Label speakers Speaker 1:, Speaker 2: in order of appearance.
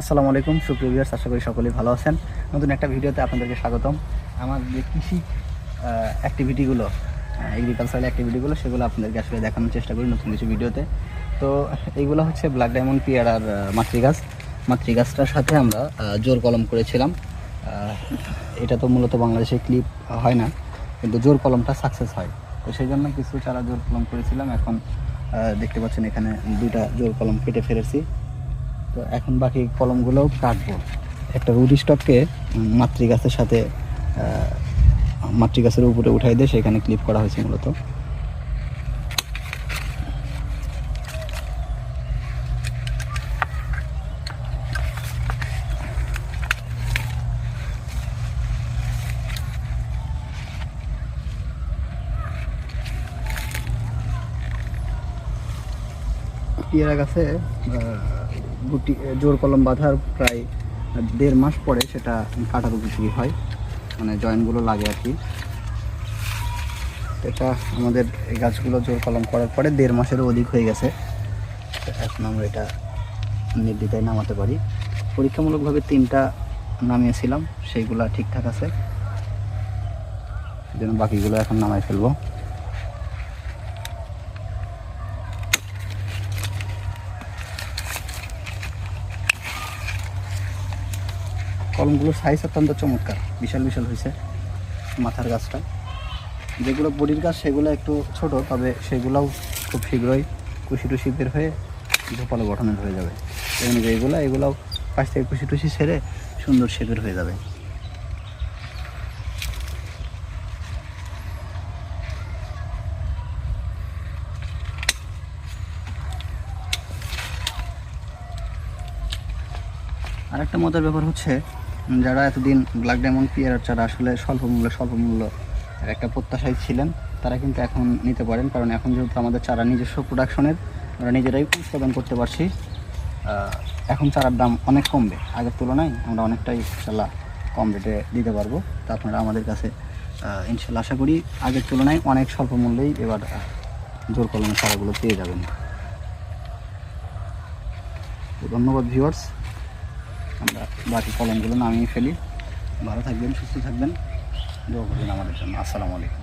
Speaker 1: আসসালামু আলাইকুম সুপ্রিয় ভিউয়ার্স আশা করি সকলেই ভালো আছেন। নতুন একটা ভিডিওতে আপনাদেরকে স্বাগতম। আমার যে কৃষি অ্যাক্টিভিটিগুলো এগ্রিকালচারাল অ্যাক্টিভিটিগুলো সেগুলো আপনাদেরকে আসলে দেখানোর চেষ্টা করি নতুন কিছু ভিডিওতে। তো এইগুলো হচ্ছে ব্ল্যাক ডায়মন্ড পিয়ার আর আহ, মাতৃগাছ। মাতৃগাছটার সাথে আমরা জোর কলম করেছিলাম। এটা তো মূলত বাংলাদেশে ক্লিপ হয় না কিন্তু জোর কলমটা সাকসেস হয়। তো সেই জন্য কিছু চারা জোর কলম করেছিলাম। এখন দেখতে পাচ্ছেন এখানে দুইটা জোর কলম কেটে ফেলেছি। তো এখন বাকি কলমগুলোও কাটবো। একটা রুট স্টককে মাতৃগাছের সাথে মাতৃগাছের উপরে উঠাই দিয়ে সেখানে ক্লিপ করা হয়েছে মূলত। পেয়ারা গাছে গুটি জোর কলম বাঁধার প্রায় দেড় মাস পরে সেটা কাটার উপযোগী হয়। মানে জয়েন্টগুলো লাগে আর কি। এটা আমাদের এই গাছগুলো জোর কলম করার পরে দেড় মাসেরও অধিক হয়ে গেছে। এখন আমরা এটা নির্দ্বিধায় নামাতে পারি। পরীক্ষামূলকভাবে তিনটা নামিয়েছিলাম, সেইগুলা ঠিকঠাক আছে। জন্য বাকিগুলো এখন নামাই ফেলব। কলমগুলোর সাইজ অত্যন্ত চমৎকার। বিশাল বিশাল হয়েছে মাথার গাছটা। যেগুলো বডির গাছ, সেগুলো একটু ছোট, তবে সেগুলোও খুব শীঘ্রই কুশি টুসি বের হয়ে ঝোপালো গঠনের হয়ে যাবে। এবং যেগুলো এগুলোও পাশ থেকে কুশি টুসি সেরে সুন্দর শেপের হয়ে যাবে। আরেকটা মজার ব্যাপার হচ্ছে যারা এতদিন ব্ল্যাক ডায়মন্ড পিয়ার চারা আসলে স্বল্প মূল্য স্বল্প মূল্য একটা প্রত্যাশায় ছিলেন, তারা কিন্তু এখন নিতে পারেন। কারণ এখন যেহেতু আমাদের চারা নিজস্ব প্রোডাকশনের আমরা নিজেরাই উৎপাদন করতে পারছি। এখন চারার দাম অনেক কমবে। আগের তুলনায় আমরা অনেকটাই ইনশাল্লাহ কম রেটে দিতে পারব। তা আপনারা আমাদের কাছে ইনশাল্লাহ আশা করি আগের তুলনায় অনেক স্বল্প মূল্যেই এবার জোর কলমের চারাগুলো পেয়ে যাবেন। ধন্যবাদ ভিউয়ার্স আমরা বাকি কলমগুলো নামিয়ে ফেলি। ভালো থাকবেন, সুস্থ থাকবেন। দোয়া করবেন আমাদের জন্য। আসসালামু আলাইকুম।